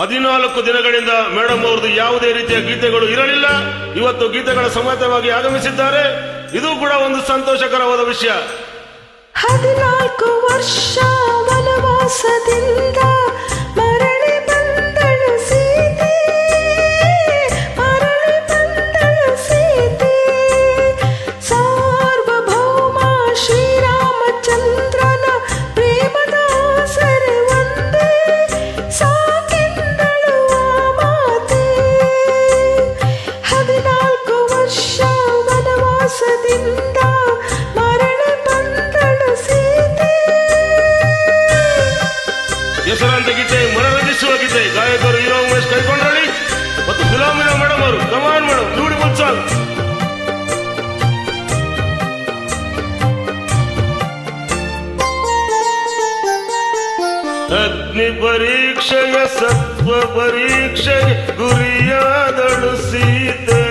ಹದಿನಾಲ್ಕು ದಿನಗಳಿಂದ ಮೇಡಮ್ ಅವರದು ಯಾವುದೇ ರೀತಿಯ ಗೀತೆಗಳು ಇರಲಿಲ್ಲ. ಇವತ್ತು ಗೀತೆಗಳ ಸಮೇತವಾಗಿ ಆಗಮಿಸಿದ್ದಾರೆ. ಇದು ಕೂಡ ಒಂದು ಸಂತೋಷಕರವಾದ ವಿಷಯ. ಹದಿನಾಲ್ಕು ವರ್ಷ ವನವಾಸದಿಂದ ಹೆಸರಾಂತ ಗೀತೆ ಮನರಂಜಿಸುವ ಗೀತೆ ಗಾಯಕರು ಹೀರೋ ಉಮೇಶ್ ಕೈಕೊಂಡ್ರಳ್ಳಿ ಮತ್ತು ಗುಲಾಮಿನ ಮೇಡಮ್ ಅವರು come on madam beautiful song ಅಗ್ನಿ ಪರೀಕ್ಷೆಯ ಸತ್ವ ಪರೀಕ್ಷೆಗೆ ಗುರಿಯಾದಳು ಸೀತೆ.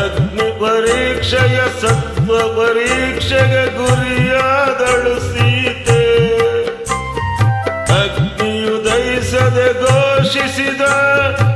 ಅಗ್ನಿ ಪರೀಕ್ಷೆಯ ಸತ್ವ ಪರೀಕ್ಷೆಗೆ ಗುರಿಯಾದಳು ಸೀತೆ. şişesi de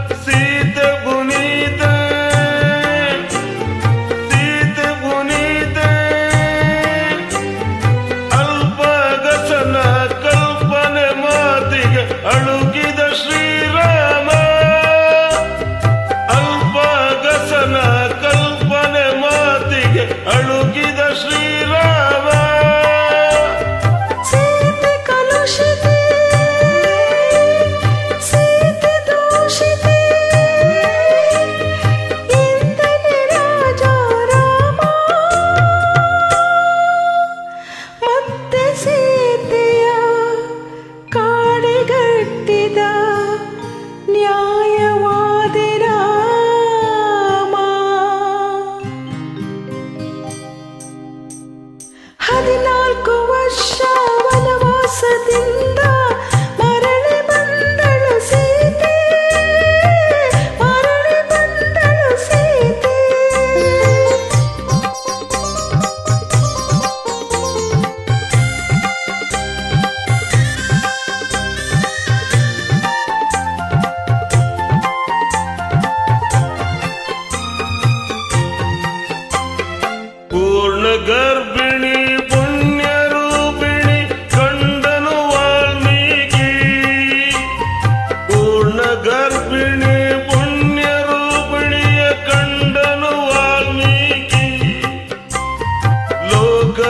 أحد العلق والشعب وسط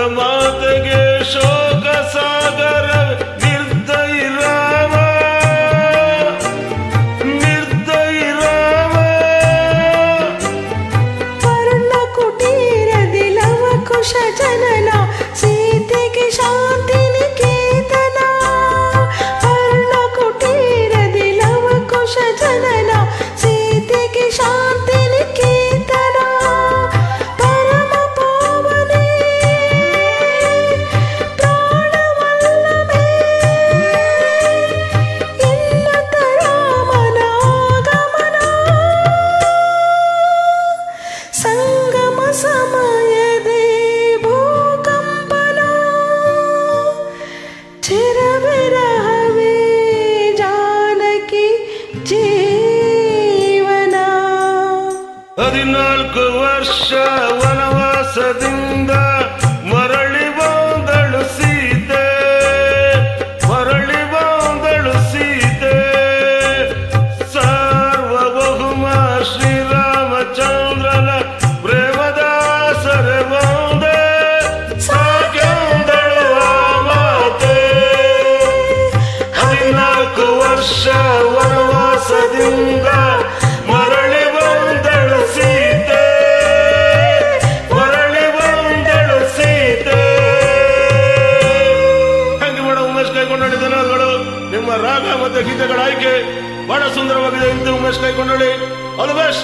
ಮಾತೆಗೆ ಶೋಕ ಸಾಗರ ನಿರ್ದಯಿ ರಾಮ ನಿರ್ದಯಿ ರಾಮ ಪರ್ಣ ಕುಟೀರದಿ ಲವ ಕುಶ ಜನನ ಸೀತೆಗೆ ಶಾಂತಿ ಸಮಯದೇ ಭೂಕಂಪನ ಚಿರವಿರಹವೇ ಜಾನಕಿ ಜೀವನ ಹದಿನಾಲ್ಕು ವರ್ಷ ವನವಾಸದಿಂದ ನಿಮ್ಮ ರಾಗ ಮತ್ತು ಗೀತೆಗಳ ಆಯ್ಕೆ ಬಹಳ ಸುಂದರವಾಗಿದೆ ಎಂದು ಉಮೇಶ್ ಕೈಗೊಂಡಳಿ ಆಲ್ ದ ಬೆಸ್ಟ್